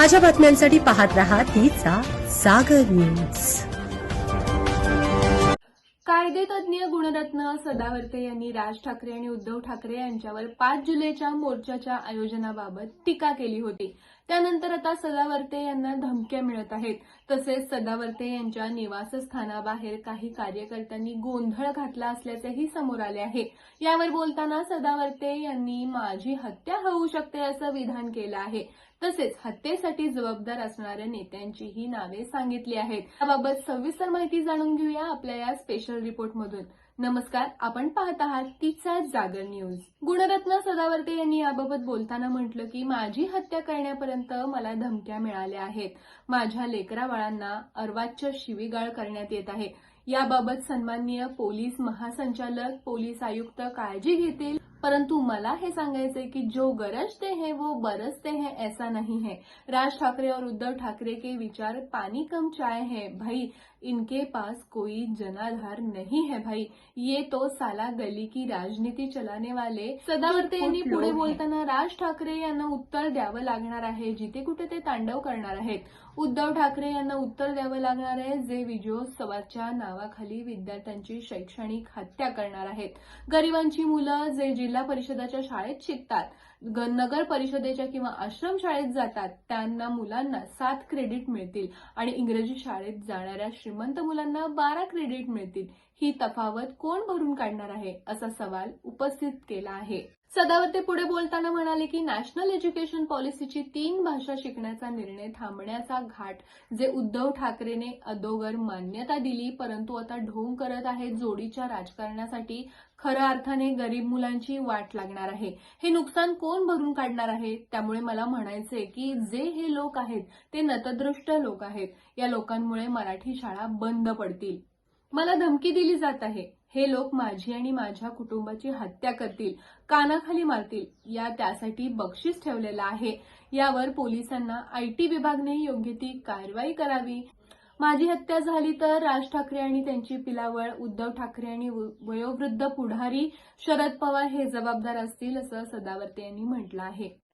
ताज्या बातम्यांसाठी पाहत राहा तिचा सागर न्यूज. कायदेतज्ञ गुणरत्न सदावर्ते यांनी राज ठाकरे आणि उद्धव ठाकरे यांच्यावर पाच जुलैच्या मोर्चाच्या आयोजनाबाबत टीका केली होती. त्यानंतर आता सदावर्ते यांना धमक्या मिळत आहेत. तसेच सदावर्ते यांच्या निवासस्थानाबाहेर काही कार्यकर्त्यांनी गोंधळ घातला असल्याचेही समोर आले आहे. यावर बोलताना सदावर्ते यांनी माझी हत्या होऊ शकते असं विधान केलं आहे. तसेच हत्येसाठी जबाबदार असणाऱ्या नेत्यांचीही नावे सांगितली आहेत. याबाबत सविस्तर माहिती जाणून घेऊया आपल्या या स्पेशल रिपोर्टमधून नमस्कार आपण पाहत आहात तिचा जागर न्यूज गुणरत्न सदावर्ते यांनी याबाबत बोलताना म्हटलं की माझी हत्या करण्यापर्यंत मला धमक्या मिळाल्या आहेत. माझ्या लेकरा बाळांना अर्वाच्य शिवीगाळ करण्यात येत आहे. याबाबत सन्माननीय पोलीस महासंचालक पोलीस आयुक्त काळजी घेतील. परंतु मला हे सांगायचंय कि जो गरजते हैं वो बरसते हैं ऐसा नहीं है. राज ठाकरे और उद्धव ठाकरे के विचार पानी कम चाय है. भाई इनके पास कोई जनाधार नहीं है भाई. ये तो साला गली की राजनीति चलाने वाले सदावर्ते यांनी पुढे बोलताना राज ठाकरे यांना उत्तर द्यावं लागणार आहे. जिथे कुठे ते तांडव करणार आहेत. उद्धव ठाकरे यांना उत्तर द्यावं लागणार आहे. जे विजयोत्सवाच्या नावाखाली विद्यार्थ्यांची शैक्षणिक हत्या करणार आहेत. गरिबांची मुलं जे जिल्हा परिषदाच्या शाळेत शिकतात. ग- नगर परिषदेच्या किंवा आश्रम शाळेत जातात त्यांना मुलांना सात क्रेडिट मिळतील आणि इंग्रजी शाळेत जाणाऱ्या श्रीमंत मुलांना बारा क्रेडिट मिळतील. ही तफावत कोण भरून काढणार आहे? असा सवाल उपस्थित केला आहे. सदावते पुढे बोलताना म्हणाले की नॅशनल एज्युकेशन पॉलिसीची तीन भाषा शिकण्याचा निर्णय थांबण्याचा घाट जे उद्धव ठाकरेने अदोगर मान्यता दिली परंतु आता ढोंग करत आहेत जोडीच्या राजकारणासाठी खऱ्या अर्थाने गरीब मुलांची वाट लागणार आहे. हे नुकसान कोण भरून काढणार आहे? त्यामुळे मला म्हणायचे की जे हे लोक आहेत ते नतदृष्ट लोक आहेत. या लोकांमुळे मराठी शाळा बंद पडतील. मला धमकी दिली जात आहे. हे लोक माझी आणि माझ्या कुटुंबाची हत्या करतील कानाखाली मारतील या त्यासाठी बक्षीस ठेवलेलं आहे. यावर पोलिसांना आयटी विभागने योग्य ती कारवाई करावी. माझी हत्या झाली तर राज ठाकरे आणि त्यांची पिलावळ उद्धव ठाकरे आणि व- वयोवृद्ध पुढारी शरद पवार हे जबाबदार असतील असं सदावर्ते यांनी म्हटलं आहे.